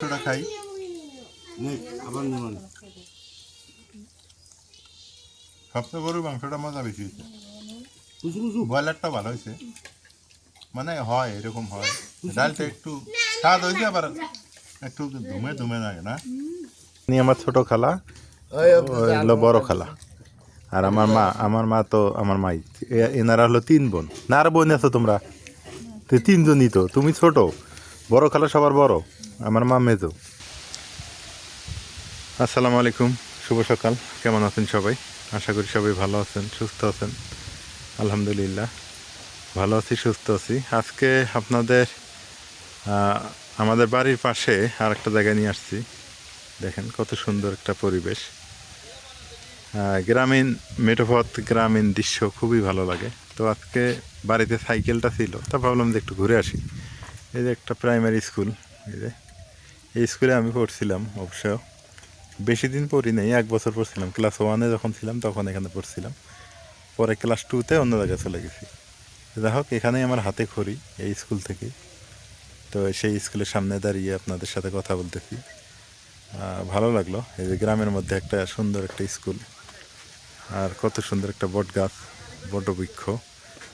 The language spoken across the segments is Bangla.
মাংসটা খাই। আবার নুন সবচেয়ে গরুর মাংসটা মজা বেশি হয়েছে। কুচু কুচু ব্রয়লারটা ভালো হয়েছে। মানে হয় এরকম হয়। ডালটা একটু স্বাদ হয়েছে আবার একটু ধুমে ধুমে লাগে না? আমার ছোট খালা হলো বড় খালা। আর আমার মা আমার মা তো আমার মাই। এনারা হলো তিন বোন। না আর বোন আছো তোমরা? তো তিনজনই তো তুমি ছোট। বড় খালা সবার বড়। আমার মা মেজো। আসসালামু আলাইকুম, শুভ সকাল। কেমন আছেন সবাই? আশা করি সবাই ভালো আছেন, সুস্থ আছেন। আলহামদুলিল্লাহ, ভালো আছি, সুস্থ আছি। আজকে আপনাদের আমাদের বাড়ির পাশে আর একটা জায়গায় নিয়ে আসছি। দেখেন কত সুন্দর একটা পরিবেশ। গ্রামীণ, মেঠোপথ গ্রামীণ দৃশ্য খুবই ভালো লাগে। তো আজকে বাড়িতে সাইকেলটা ছিল, তা ভাবলাম যে একটু ঘুরে আসি। এই যে একটা প্রাইমারি স্কুল এই যে। এই স্কুলে আমি পড়ছিলাম অবশ্য। বেশি দিন পড়ি নাই, এক বছর পড়ছিলাম। ক্লাস ওয়ানে যখন ছিলাম, তখন এখানে পড়ছিলাম। পরে ক্লাস টুতে অন্য জায়গায় চলে গেছি। যাই হোক, এখানেই আমার হাতে খড়ি, এই স্কুল থেকে। তো সেই স্কুলের সামনে দাঁড়িয়ে আপনাদের সাথে কথা বলতেছি। ভালো লাগল। এই যে গ্রামের মধ্যে একটা সুন্দর একটা স্কুল। আর কত সুন্দর একটা বট গাছ, বট বৃক্ষ।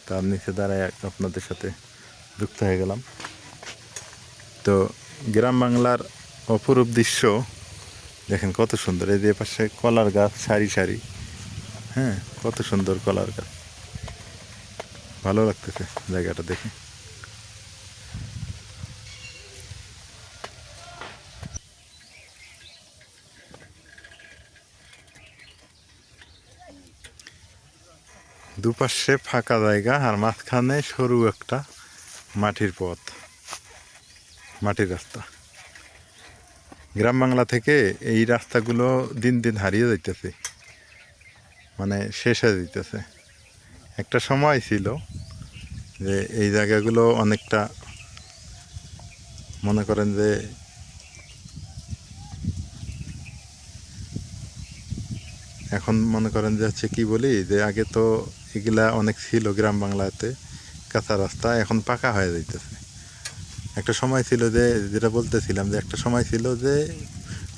তার নিচে দাঁড়ায় আপনাদের সাথে যুক্ত হয়ে গেলাম। তো গ্রাম বাংলার অপরূপ দৃশ্য। দেখেন কত সুন্দর, এই যে পাশে কলার গাছ, সারি সারি। হ্যাঁ কত সুন্দর কলার গাছ। ভালো লাগতেছে জায়গাটা দেখে। দুপাশে ফাঁকা জায়গা আর মাঝখানে সরু একটা মাটির পথ। মাটির রাস্তা। গ্রাম বাংলা থেকে এই রাস্তাগুলো দিন দিন হারিয়ে যাইতেছে। মানে শেষ হয়ে যাইতেছে। একটা সময় ছিল যে এই জায়গাগুলো অনেকটা মনে করেন যে এখন মনে করেন যে হচ্ছে কি বলি যে আগে তো এগুলা অনেক ছিল গ্রাম বাংলাতে। কাঁচা রাস্তা এখন পাকা হয়ে যাইতেছে। একটা সময় ছিল যে, যেটা বলতেছিলাম যে, একটা সময় ছিল যে,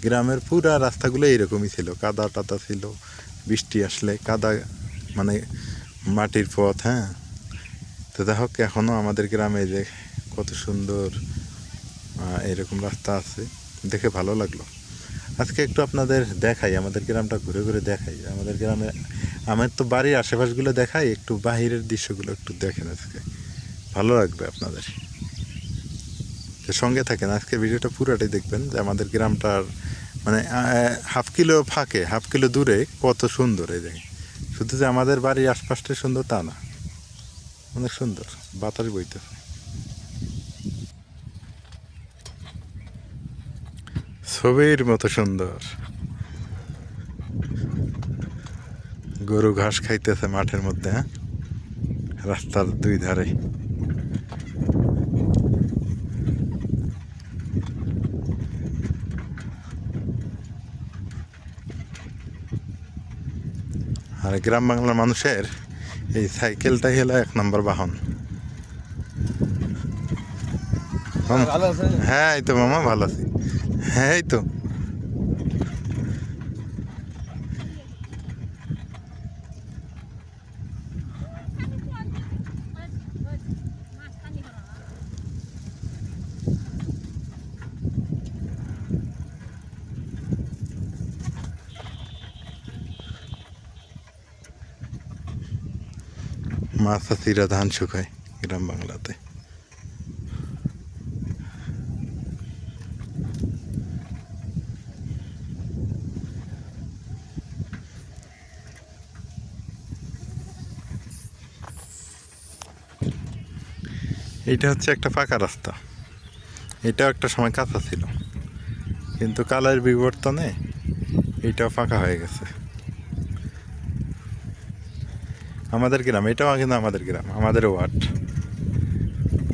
গ্রামের পুরা রাস্তাগুলো এইরকমই ছিল। কাদা টাদা ছিল, বৃষ্টি আসলে কাদা মানে মাটির পথ হ্যাঁ? তো যাই হোক এখনও আমাদের গ্রামে যে কত সুন্দর এরকম রাস্তা আছে, দেখে ভালো লাগল। আজকে একটু আপনাদের দেখাই, আমাদের গ্রামটা ঘুরে ঘুরে দেখাই। আমাদের গ্রামে, আমার তো বাড়ির আশেপাশগুলো দেখাই, একটু বাহিরের দৃশ্যগুলো একটু দেখেন আজকে। ভালো লাগবে আপনাদের। সঙ্গে থাকেন। আজকে ভিডিওটা পুরোটাই দেখবেন যে আমাদের গ্রামটার মানে হাফ কিলো ফাঁকে, হাফ কিলো দূরে কত সুন্দর এই জায়গায়। শুধু যে আমাদের বাড়ির আশপাশটা সুন্দর তা না, অনেক সুন্দর, বাতাস বইতেছে ছবির মতো সুন্দর। গরু ঘাস খাইতেছে মাঠের মধ্যে হ্যাঁ? রাস্তার দুই ধারে। গ্রাম বাংলার মানুষের এই সাইকেলটাই হলো এক নম্বর বাহন। হ্যাঁ এই তো মামা ভালো আছি। হ্যাঁ এই তো। চাষিরা ধান শুকায় গ্রাম বাংলাতে। এটা হচ্ছে একটা পাকা রাস্তা। এটাও একটা সময় কাঁচা ছিল। কিন্তু কালের বিবর্তনে এটাও ফাঁকা হয়ে গেছে। আমাদের গ্রাম, এটাও কিন্তু আমাদের গ্রাম, আমাদের ওয়ার্ড।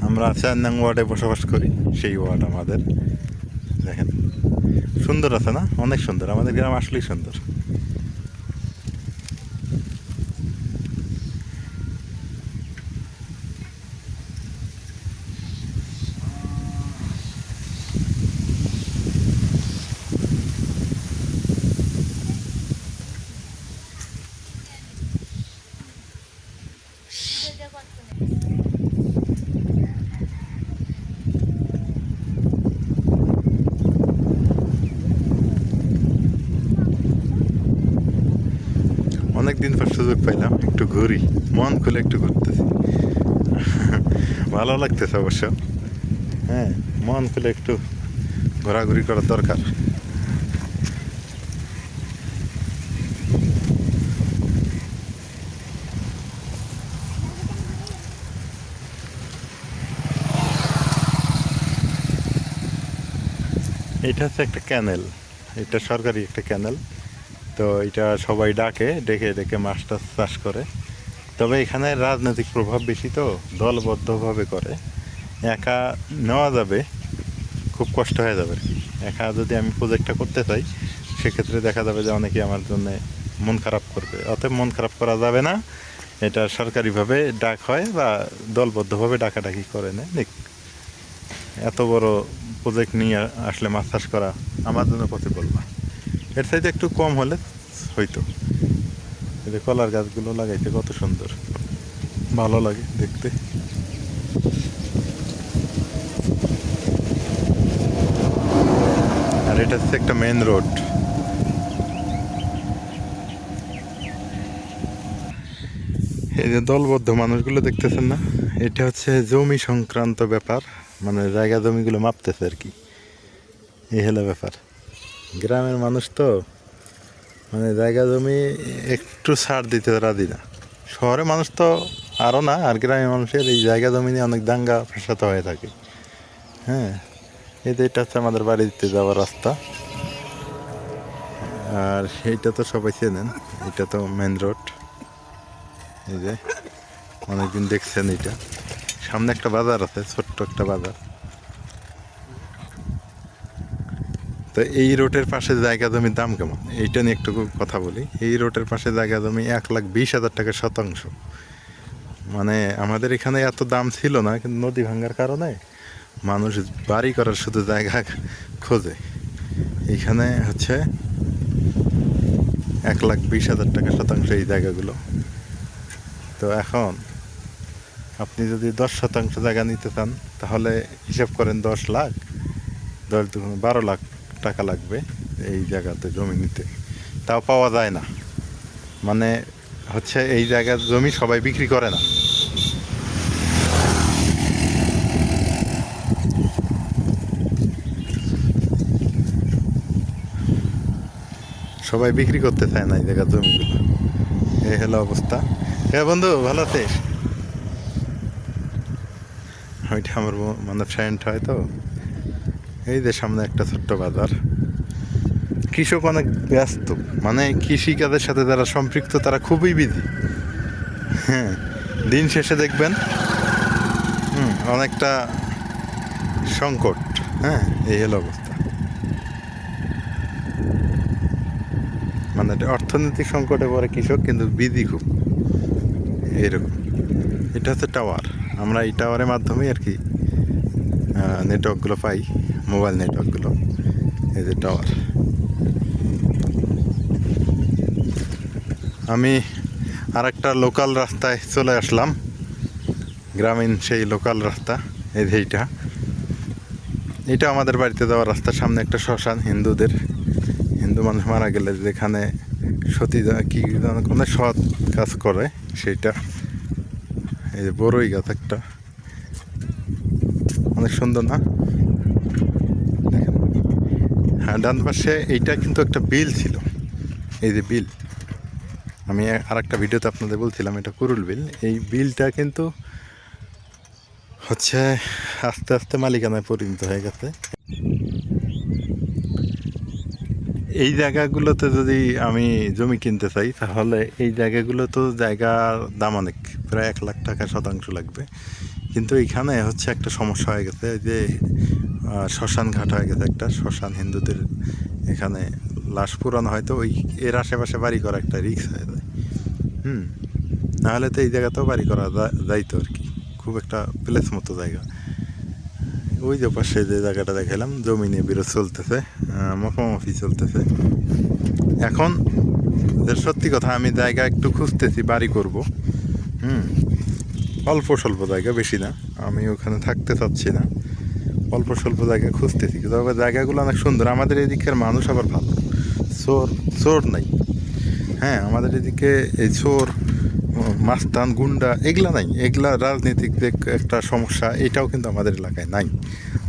আমরা চার নং ওয়ার্ডে বসবাস করি, সেই ওয়ার্ড আমাদের। দেখেন, সুন্দর আছে না? অনেক সুন্দর, আমাদের গ্রাম আসলেই সুন্দর। অনেকদিন পর সুযোগ পাইলাম, একটু ঘুরি, মন খুলে একটু ঘুরতেছি। ভালো লাগতেছে অবশ্য। হ্যাঁ মন খুলে একটু ঘোরাঘুরি করার দরকার। এটা হচ্ছে একটা ক্যানেল এটা সরকারি একটা ক্যানেল তো এটা সবাই ডাকে ডেকে ডেকে মাছ টাছ চাষ করে। তবে এখানে রাজনৈতিক প্রভাব বেশি তো, দলবদ্ধভাবে করে। একা নেওয়া যাবে, খুব কষ্ট হয়ে যাবে। একা যদি আমি প্রজেক্টটা করতে চাই, সেক্ষেত্রে দেখা যাবে যে অনেকে আমার জন্য মন খারাপ করবে। অতএব মন খারাপ করা যাবে না। এটা সরকারিভাবে ডাক হয় বা দলবদ্ধভাবে ডাকাডাকি করে নিক এত বড় প্রজেক্ট নিয়ে আসলে মাছ চাষ করা আমার জন্য পসিবল না। এর সাইডে একটু কম হলে হইতো। এই যে কলার গাছগুলো লাগাইছে কত সুন্দর। ভালো লাগে দেখতে। আর এটা হচ্ছে একটা মেন রোড এই যে দলবদ্ধ মানুষগুলো দেখতেছেন না? এটা হচ্ছে জমি সংক্রান্ত ব্যাপার। মানে জায়গা জমিগুলো মাপতেছে আর কি। এই হলো ব্যাপার। গ্রামের মানুষ তো মানে জায়গা জমি একটু ছাড় দিতে রাজি না। শহরে মানুষ তো আরও না, আর গ্রামের মানুষের এই জায়গা জমি নিয়ে অনেক দাঙ্গা ফেসাত হয়ে থাকে। হ্যাঁ এই যে এটা হচ্ছে আমাদের বাড়িতে যাওয়ার রাস্তা। আর সেইটা তো সবাই চেনেন, এটা তো মেন রোড এই যে, অনেকদিন দেখছেন এটা। সামনে একটা বাজার আছে, ছোট্ট একটা বাজার। তো এই রোডের পাশে জায়গা জমির দাম কেমন? এইটা নিয়ে একটু কথা বলি। এই রোডের পাশে জায়গা জমি এক লাখ বিশ হাজার টাকা শতাংশ। মানে আমাদের এখানে এত দাম ছিল না, কিন্তু নদী ভাঙার কারণে মানুষ বাড়ি করার শুধু জায়গা খোঁজে। এখানে হচ্ছে এক লাখ বিশ হাজার টাকা শতাংশ এই জায়গাগুলো। তো এখন আপনি যদি দশ শতাংশ জায়গা নিতে চান, তাহলে হিসাব করেন দশ লাখ, দশ বারো লাখ টাকা লাগবে এই জায়গাতে জমি নিতে। তাও পাওয়া যায় না। মানে হচ্ছে এই জায়গার জমি সবাই বিক্রি করে না। সবাই বিক্রি করতে চায় না এই জায়গার জমিগুলো। এই হলো অবস্থা। এ বন্ধু, ভালো আছিস? ওইটা আমার মানে ফ্রেন্ড হয় তো। এই যে সামনে একটা ছোট্ট বাজার। কৃষক অনেক ব্যস্ত। মানে কৃষিকাজের সাথে যারা সম্পৃক্ত, তারা খুবই বিধি হ্যাঁ দিন শেষে দেখবেন, হুম, অনেকটা সংকট। হ্যাঁ এই হলো অবস্থা। মানে অর্থনৈতিক সংকটে পড়ে কৃষক, কিন্তু বিধি খুব। এরকম এটা হচ্ছে টাওয়ার আমরা এই টাওয়ারের মাধ্যমেই আর কি নেটওয়ার্কগুলো পাই। মোবাইল নেটওয়ার্কগুলো, এই যে টাওয়ার আমি আর একটা লোকাল রাস্তায় চলে আসলাম। গ্রামীণ সেই লোকাল রাস্তা, এই এইটা। এটা আমাদের বাড়িতে যাওয়ার রাস্তার সামনে একটা শ্মশান, হিন্দুদের। হিন্দু মানুষ মারা গেলে যেখানে সতী কি কোনো সৎ কাজ করে সেইটা। এই যে বড়ই গাছ একটা। অনেক সুন্দর না? ডান পাশে এইটা কিন্তু একটা বিল ছিল। এই যে বিল। আমি আর একটা ভিডিওতে আপনাদের বলছিলাম, এটা কুরুল বিল। এই বিলটা কিন্তু হচ্ছে আস্তে আস্তে মালিকানায় পরিণত হয়ে গেছে। এই জায়গাগুলোতে যদি আমি জমি কিনতে চাই, তাহলে এই জায়গাগুলো তো জায়গার দাম অনেক, প্রায় এক লাখ টাকা শতাংশ লাগবে। কিন্তু এখানে হচ্ছে একটা সমস্যা হয়ে গেছে যে শ্মশান ঘাট হয়ে গেছে একটা, শ্মশান হিন্দুদের এখানে লাশ পুরানো হয়তো ওই এর আশেপাশে বাড়ি করা একটা রিক্স হয়ে যায়। হুম, নাহলে তো এই জায়গাতেও বাড়ি করা যাইতো আর কি, খুব একটা প্লেস মতো জায়গা। ওই যে পাশে যে জায়গাটা দেখালাম জমি নিয়ে বিরোধ চলতেছে মফামফি চলতেছে। এখন সত্যি কথা, আমি জায়গা একটু খুঁজতেছি, বাড়ি করব। হুম, অল্প স্বল্প জায়গা, বেশি না। আমি ওখানে থাকতে চাচ্ছি না। অল্প স্বল্প জায়গা খুঁজতেছি তবে জায়গাগুলো অনেক সুন্দর। আমাদের এদিকের মানুষ আবার ভালো। চোর চোর নাই। হ্যাঁ আমাদের এদিকে এই চোর, মাস্তান, গুন্ডা, এগুলা নাই। এগুলা রাজনৈতিক একটা সমস্যা, এটাও কিন্তু আমাদের এলাকায় নাই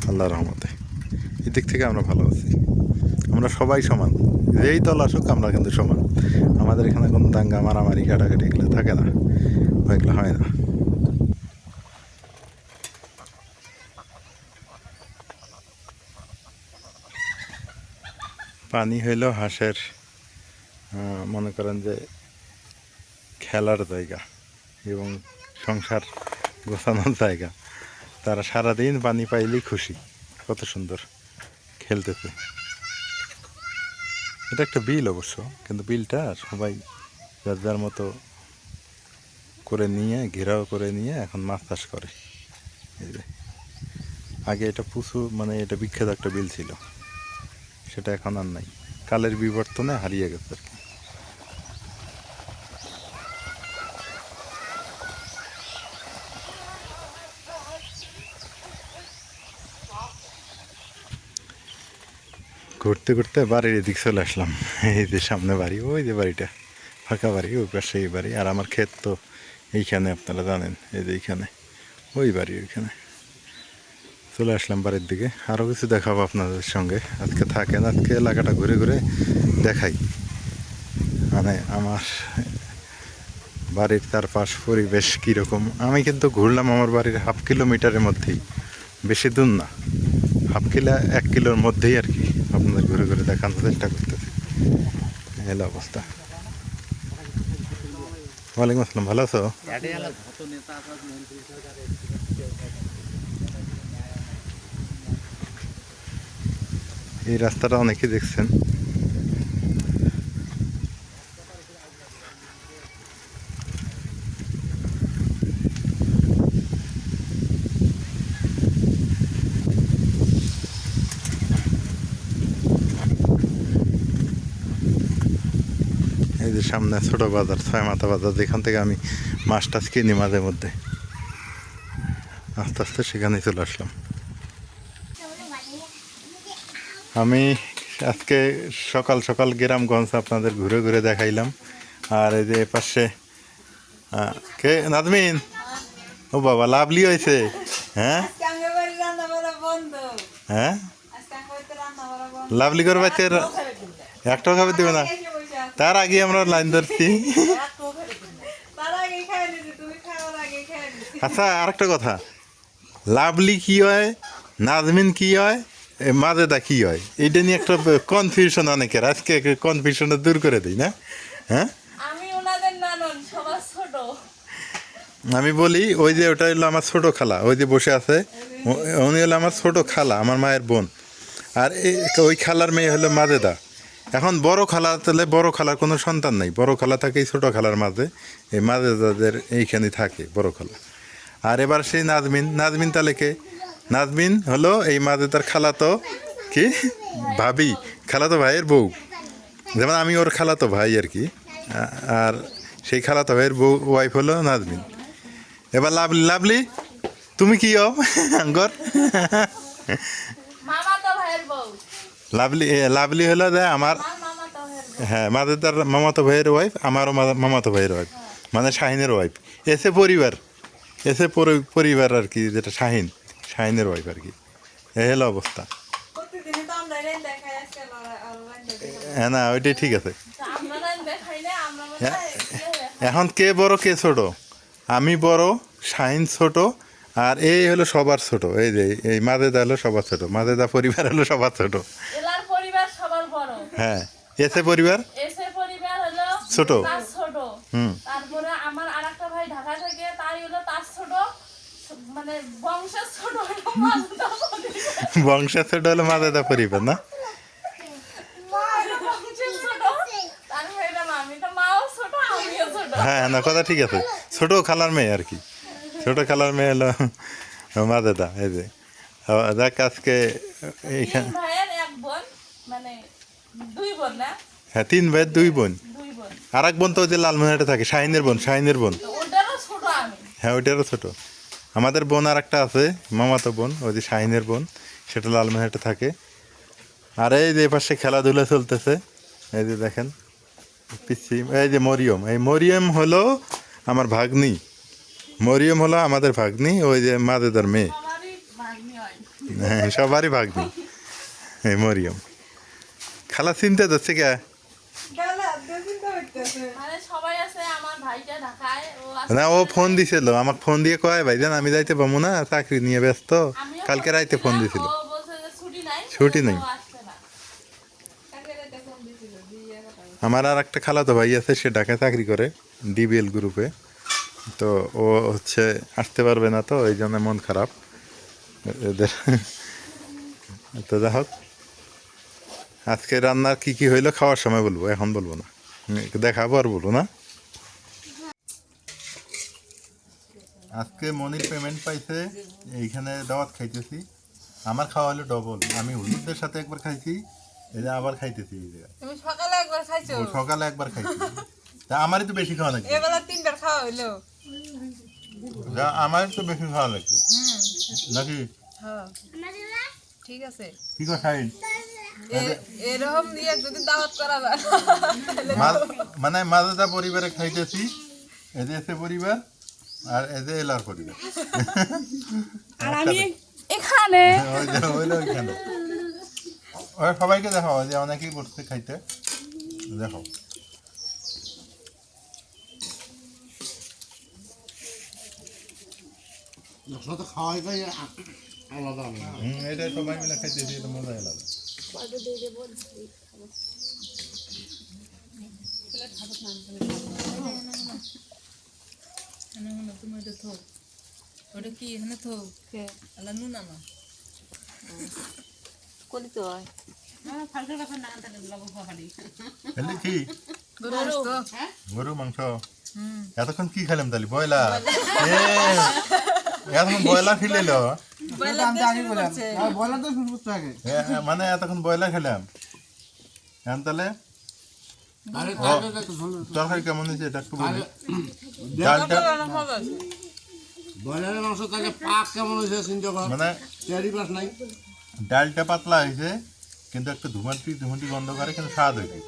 আল্লাহ রহমতে। এদিক থেকে আমরা ভালো আছি। আমরা সবাই সমান। যেই দল আসুক, আমরা কিন্তু সমান। আমাদের এখানে কোনো দাঙ্গা, মারামারি কাটাকাটি এগুলো থাকে না। এগুলো হয় না। পানি হইল হাঁসের মনে করেন যে খেলার জায়গা এবং সংসার গোছানোর জায়গা। তারা সারাদিন পানি পাইলেই খুশি। কত সুন্দর খেলতেছে। এটা একটা বিল অবশ্য, কিন্তু বিলটা সবাই যার যার মতো করে নিয়ে, ঘেরাও করে নিয়ে এখন মাছ চাষ করে। আগে এটা প্রচুর মানে এটা বিখ্যাত একটা বিল ছিল। সেটা এখন আর নাই। কালের বিবর্তনে হারিয়ে গেছে ঘুরতে ঘুরতে বাড়ির এদিক চলে আসলাম। এই যে সামনে বাড়ি, ওই যে বাড়িটা, ফাঁকা বাড়ি, ওই পাশে এই বাড়ি। আর আমার ক্ষেত তো এইখানে, আপনারা জানেন, এই যে এইখানে, ওই বাড়ি ওইখানে। চলে আসলাম বাড়ির দিকে। আরও কিছু দেখাবো আপনাদের সঙ্গে। আজকে থাকেন, আজকে এলাকাটা ঘুরে ঘুরে দেখাই। মানে আমার বাড়ির চারপাশ পরিবেশ কীরকম? আমি কিন্তু ঘুরলাম আমার বাড়ির হাফ কিলোমিটারের মধ্যেই। বেশি দূর না। হাফ কিলো, এক কিলোর মধ্যেই আর কি আপনাদের ঘুরে ঘুরে দেখানোর চেষ্টা করতেছি। এলো অবস্থা। ওয়ালাইকুম আসসালাম, ভালো আছো? এই রাস্তাটা অনেকে দেখছেন। এই যে সামনে ছোট বাজার, ছয় মাথা বাজার, যেখান থেকে আমি মাছ টাছ কিনি মাঝে মধ্যে। আস্তে আস্তে সেখানে চলে আসলাম। আমি আজকে সকাল সকাল গ্রামগঞ্জ আপনাদের ঘুরে ঘুরে দেখাইলাম। আর এই যে পাশে কে? নাজমিন? ও বাবা, লাভলি হয়েছে। হ্যাঁ? হ্যাঁ? লাভলি করে বাচ্চার একটাও খাবার দেবে না। তার আগে আমরা লাইন ধরছি। আচ্ছা আরেকটা কথা। লাভলি কি হয়? নাজমিন কি হয়? মাজেদা কি হয়? এটা নিয়ে একটা কনফিউশন অনেকের। আজকে কনফিউশনটা দূর করে দিই না? হ্যাঁ? আমি বলি ওই যে ওটা হলো আমার ছোট খালা ওই যে বসে আছে উনি হলো আমার ছোট খালা আমার মায়ের বোন। আর এই- ওই খালার মেয়ে হলো মাজেদা। এখন বড় খালা তাহলে বড় খালার কোনো সন্তান নাই। বড় খালা থাকে এই ছোট খালার মাঝে। এই মাজেদাদের এইখানে থাকে বড় খালা। আর এবার সেই নাজমিন নাজমিন তাহলে কে? নাজমিন হলো এই মাজেদার খালা তো কি? ভাবি খালাতো ভাইয়ের বউ। যেমন আমি ওর খালাতো ভাই আর কি। আর সেই খালাতো ভাইয়ের বউ ওয়াইফ হলো নাজমিন। এবার লাভলি লাভলি তুমি কি হও? আঙ্গর লাভলি লাভলি হলো যে আমার হ্যাঁ মাদের তার মামাতো ভাইয়ের ওয়াইফ আমারও মামাতো ভাইয়ের ওয়াইফ মানে শাহিনের ওয়াইফ এসে পরিবার এসে পরিবার আর কি যেটা শাহিন। শাহিনের ওয়াইফ আর কি এই হলো অবস্থা। হ্যাঁ না ওইটাই ঠিক আছে। হ্যাঁ। এখন কে বড় কে ছোট? আমি বড় শাহিন ছোট আর এই হলো সবার ছোট। এই যে এই মাদেদা হলো সবার ছোট মাদেদা পরিবার হলো সবার ছোট। হ্যাঁ এসে পরিবার? ছোট। হুম তারপরে আমার আরেকটা ভাই ঢাকা থেকে তাই হলো তার ছোট মানে বংশের ছোট হলো মাজদা পরিবার। বংশের ছোট হলো মাদেদা পরিবার না ছোট হ্যাঁ না কথা ঠিক আছে। ছোট খালার মেয়ে আর কি। ছোট খালার মেয়ে হলো মাদেদা এই যে। দেখ আজকে এইখানে ভাইয়ের মানে দুই বোন হ্যাঁ তিন ভাই দুই বোন। আর এক বোন তো ওই যে লালমোহনহাটে থাকে শাহিনের বোন শাহিনের বোন। হ্যাঁ ওইটারও ছোট। আমাদের বোন আর একটা আছে, মামাতো বোন, ওই যে শাহিনের বোন, সেটা লালমেহাটে থাকে। আর এই যে পাশে খেলাধুলা চলতেছে, এই যে দেখেন, পিসি, এই যে মরিয়ম, এই মরিয়ম হলো আমার ভাগ্নি। মরিয়ম হলো আমাদের ভাগ্নি, ওই যে মাদেদার মেয়ে। হ্যাঁ সবারই ভাগ্নি, এই মরিয়ম। খালা চিনতে যাচ্ছে কে? না ও ফোন দিছিল আমাকে ফোন দিয়ে কয় ভাইজান আমি যাইতে পাবো না চাকরি নিয়ে ব্যস্ত কালকে রাইতে ফোন দিছিল। ও বলছে যে ছুটি নাই আমার আর একটা খালাতো ভাই আছে সে ঢাকায় চাকরি করে ডিবিএল গ্রুপে তো ও হচ্ছে আসতে পারবে না তো এই জন্য মন খারাপ। এদের তো যাই হোক। আজকে রান্নার কি কি হইল খাওয়ার সময় বলব এখন বলব না। দেখাবো আর বলব না? আজকে মনির পেমেন্ট পাইছে এইখানে দাওয়াত খাইতেছি। আমার খাওয়া হলো ডবল আমি হুজুরদের সাথে একবার খাইছি এই যে আবার খাইতেছি এই জায়গায় তুমি সকালে একবার খাইছো? সকালে একবার খাইছি। তা আমারই তো বেশি খাওয়া লাগবে। এবেলা তিনবার খাওয়া হইল। যা আমারই তো বেশি খাওয়া লাগবে। নাকি? হ্যাঁ। ঠিক আছে। কি কথা খাই এ- এরকম দিয়ে যদি দাওয়াত করা যায় মানে মাদাদা পরিবারে খাইতেছি এদের এসে পরিবার আর এদের এলার পরিবার। আর আমি এখানে। ওই যে হইল ওই সবাইকে দেখাও যে অনেকেই বসছে খাইতে। দেখো খাওয়াই খাই আলাদা আলাদা। এটা সবাই মিলে খাইতেছি এটা মজা এলাম তুমি ওটা থো ওটা কি এখানে থো আল্লাহ নুন আমা কলি তো। হয়? গরু মাংস। হুম। এতক্ষণ কি খেলাম তাহলে? বয়লার এ এতক্ষণ বয়লার খেলিল? করতে আগে মানে এতক্ষণ বয়লার খেলাম। এখন তাহলে? আরে তাহলে তরকারি কেমন হয়েছে? এটা একটু বলি ডালটা? রান্না মজা আছে। ব্রয়লারের মাংস তাহলে পাক কেমন হয়েছে চিন্তা কর। মানে নাই। ডালটা পাতলা হয়েছে কিন্তু একটু ধুমাটি ধুমাটি গন্ধ করে কিন্তু স্বাদ হয়েছে।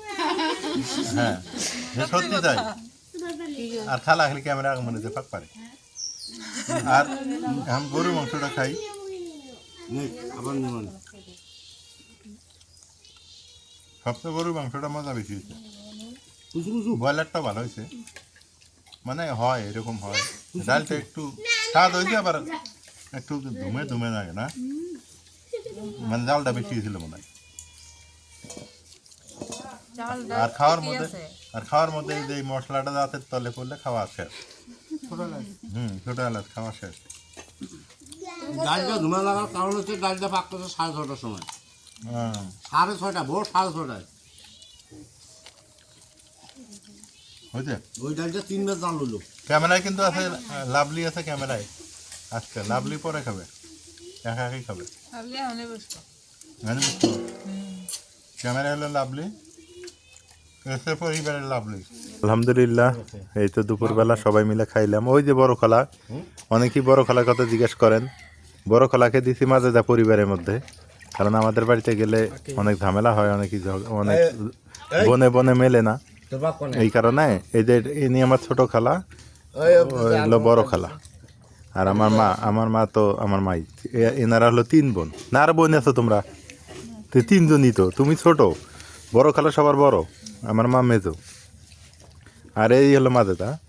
হ্যাঁ সত্যি তাই। আর খালা খালি ক্যামেরা মনে যে ফাঁক পারে। আর এখন গরু মাংসটা খাই। আবার নিমান সবচেয়ে গরু মাংসটা মজা বেশি হয়েছে। কুচু কুচু ব্রয়লারটা ভালো হয়েছে। মানে হয় এরকম হয়। ডালটা একটু স্বাদ হয়েছে আবার একটু ধুমে ধুমে লাগে না? মানে ডালটা বেশি হয়েছিল মনে হয়। আর খাওয়ার মধ্যে আর খাওয়ার মধ্যে এই যে মশলাটা দাঁতের তলে পড়লে খাওয়া হুম ছোট এলাচ খাওয়া শেষ। ডালটা ধুমা লাগার কারণ হচ্ছে ডালটা পাক করছে সাড়ে ছটার সময়। হ্যাঁ। সাড়ে ছয়টা ভোর সাড়ে ছটায় হয়েছে? ওই ডালটা তিনবার জাল হলো। ক্যামেরায় কিন্তু আছে লাভলি আছে ক্যামেরায়। আজকে লাভলি পরে খাবে একা একাই খাবে। ক্যামেরা হলো লাভলি। আলহামদুলিল্লাহ এই তো দুপুরবেলা সবাই মিলে খাইলাম। ওই যে বড় খোলা অনেকেই বড় খোলার কথা জিজ্ঞেস করেন। বড় খোলাকে দিছি মাঝে যা পরিবারের মধ্যে। কারণ আমাদের বাড়িতে গেলে অনেক ঝামেলা হয় অনেকই অনেক বনে বনে মেলে না। এই কারণে এই যে ইনি আমার ছোট খালা হলো বড় খালা। আর আমার মা আমার মা তো আমার মাই। এনারা হলো তিন বোন। না আর বোন আছো তোমরা? তো তিনজনই তো তুমি ছোট। বড় খালা সবার বড়। আমার মা মেজো। আর এই হলো মাদেদা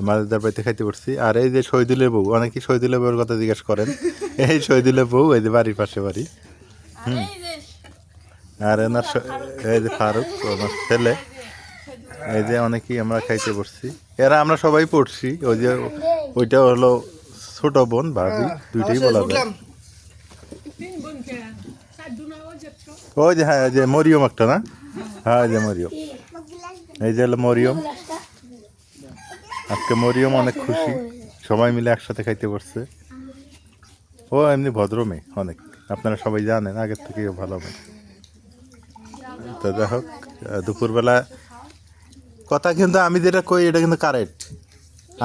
মাদেদার বাড়িতে খাইতে পারছি আর এই যে শহীদুলের বউ অনেকেই শহীদুলের বউর কথা জিজ্ঞেস করেন। এই শহীদুলের বউ এই যে বাড়ির পাশে বাড়ি। হুম। আর এনার স- এই যে ফারুক আমার ছেলে। এই যে অনেকেই আমরা খাইতে পড়ছি। এরা আমরা সবাই পড়ছি। ওই যে ওইটা হলো ছোট বোন ভাবি দুইটাই বলা যায়। ওই যে হ্যাঁ যে মরিয়ম একটা না? হ্যাঁ যে মরিয়ম। এই যে হলো মরিয়ম। আজকে মরিয়ম অনেক খুশি। সবাই মিলে একসাথে খাইতে পারছে ও এমনি ভদ্র মেয়ে, অনেক। আপনারা সবাই জানেন, আগের থেকে ভালো মেয়ে। তো যাই হোক, দুপুরবেলা কথা কিন্তু আমি যেটা কই, এটা কিন্তু কারেক্ট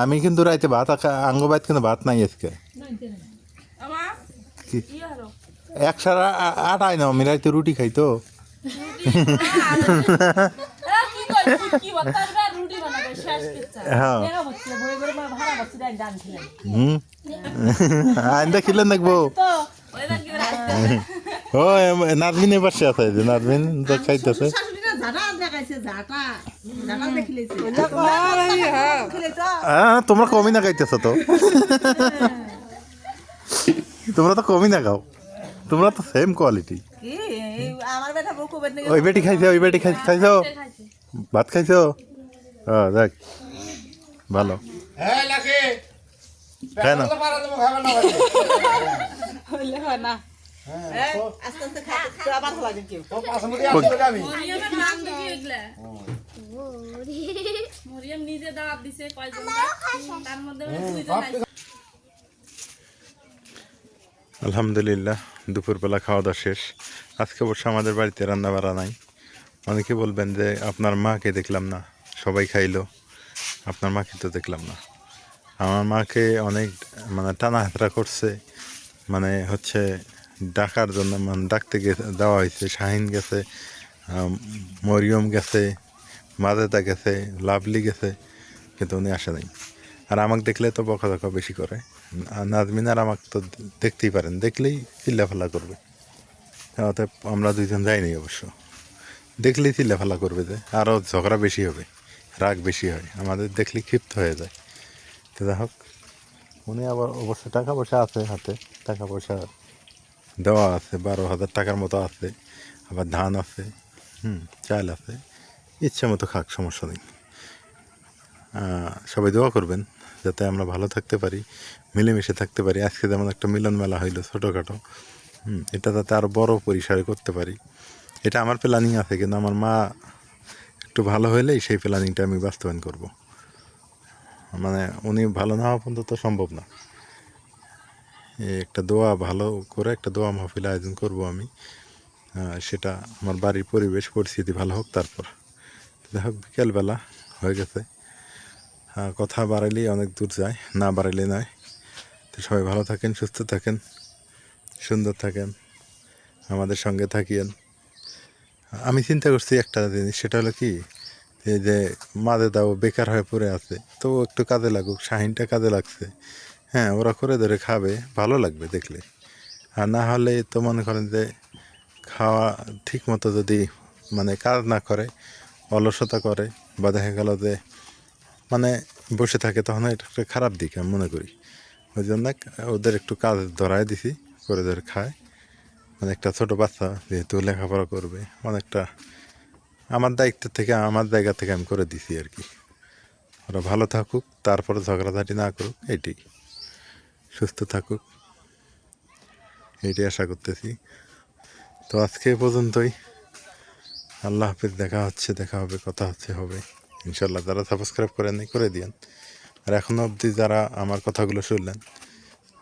আমি কিন্তু রাইতে ভাত আঙ্গবাদ কিন্তু ভাত নাই আজকে। এক সারা আট আয় না আমি রাইতে রুটি খাই তো। আইন্দা খিলেন দেখব। ও নাজমিনের পাশে আছে যে নাজমিন খাইতেছে। হ্যাঁ তোমরা কমই না খাইতেছো তো। তোমরা তো কমই না খাও। তোমরা তো সেম কোয়ালিটি ওই বেটি খাইছো ওই বেটি খাই- খাইছো? খাইছে। ভাত খাইছো? ও দেখ। ভালো। হ্যাঁ খায় না। না হয় নিজে দাওয়াত দিছে কয়জন তার মধ্যে আইছে। আলহামদুলিল্লাহ দুপুরবেলা খাওয়া দাওয়া শেষ। আজকে অবশ্য আমাদের বাড়িতে রান্না বাড়া নাই। অনেকে বলবেন যে, আপনার মাকে দেখলাম না, সবাই খাইলো। আপনার মাকে তো দেখলাম না। আমার মাকে অনেক মানে টানা হাতরা করছে। মানে হচ্ছে ডাকার জন্য মানে ডাকতে গে, দেওয়া হয়েছে। শাহিন গেছে মরিয়ম গেছে, মাজেদা গেছে, লাভলি গেছে, কিন্তু উনি আসে নাই। আর আমাকে দেখলে তো বকা ধকা বেশি করে। নাজমিন আর আমাকে তো দেখতেই পারেন। দেখলেই চিল্লাফাল্লা করবে। অতএব আমরা দুইজন যাইনি অবশ্য। দেখলেই চিল্লাফাল্লা করবে যে আরও ঝগড়া বেশি হবে, রাগ বেশি হয়, আমাদের দেখলে ক্ষিপ্ত হয়ে যায়। তো যাই হোক, উনি আবার অবশ্য টাকা পয়সা আছে হাতে, টাকা পয়সা দেওয়া আছে, বারো হাজার টাকার মতো আছে, আবার ধান আছে, হুম, চাল আছে, ইচ্ছে মতো খাক, সমস্যা নেই। সবাই দোয়া করবেন যাতে আমরা ভালো থাকতে পারি, মিলেমিশে থাকতে পারি। আজকে যেমন একটা মিলন মেলা হইল ছোটোখাটো, হুম, এটা যাতে আরও বড় পরিসরে করতে পারি। এটা আমার প্ল্যানিং আছে, কিন্তু আমার মা একটু ভালো হইলেই সেই প্ল্যানিংটা আমি বাস্তবায়ন করব। মানে উনি ভালো না হওয়া পর্যন্ত তো সম্ভব না। একটা দোয়া ভালো করে একটা দোয়া মাহফিল আয়োজন করব আমি। সেটা আমার বাড়ির পরিবেশ, পরিস্থিতি ভালো হোক তারপর। যাই হোক, বিকেলবেলা হয়ে গেছে। কথা বাড়াইলেই অনেক দূর যায়, না বাড়াইলে নয়। তো সবাই ভালো থাকেন, সুস্থ থাকেন, সুন্দর থাকেন, আমাদের সঙ্গে থাকিয়েন। আমি চিন্তা করছি একটা জিনিস, সেটা হলো কি এই যে মাদে দাও বেকার হয়ে পড়ে আছে, তো একটু কাজে লাগুক, শাহিনটা কাজে লাগছে। হ্যাঁ ওরা করে ধরে খাবে, ভালো লাগবে দেখলে। আর না হলে তো মনে করেন যে, খাওয়া ঠিক মতো যদি মানে কাজ না করে, অলসতা করে, বা দেখা গেল যে মানে বসে থাকে, তখন এটা একটা খারাপ দিক আমি মনে করি। ওই জন্য ওদের একটু কাজ ধরায় দিছি, করে ধরে খায়। একটা ছোট বাচ্চা যেহেতু লেখাপড়া করবে, অনেকটা আমার দায়িত্ব থেকে, আমার জায়গা থেকে আমি করে দিছি আর কি। ওরা ভালো থাকুক, তারপরে ঝগড়াঝাটি না করুক এইটাই সুস্থ থাকুক এইটাই আশা করতেছি। তো আজকে পর্যন্তই। আল্লাহ হাফিজ, দেখা হচ্ছে, দেখা হবে, কথা হচ্ছে, হবে। ইনশাল্লাহ যারা সাবস্ক্রাইব করেননি করে দিয়েন। আর এখনও অবধি যারা আমার কথাগুলো শুনলেন,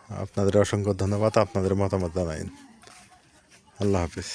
আপনাদের অসংখ্য ধন্যবাদ, আপনাদের মতামত জানাইন। আল্লাহ হাফিজ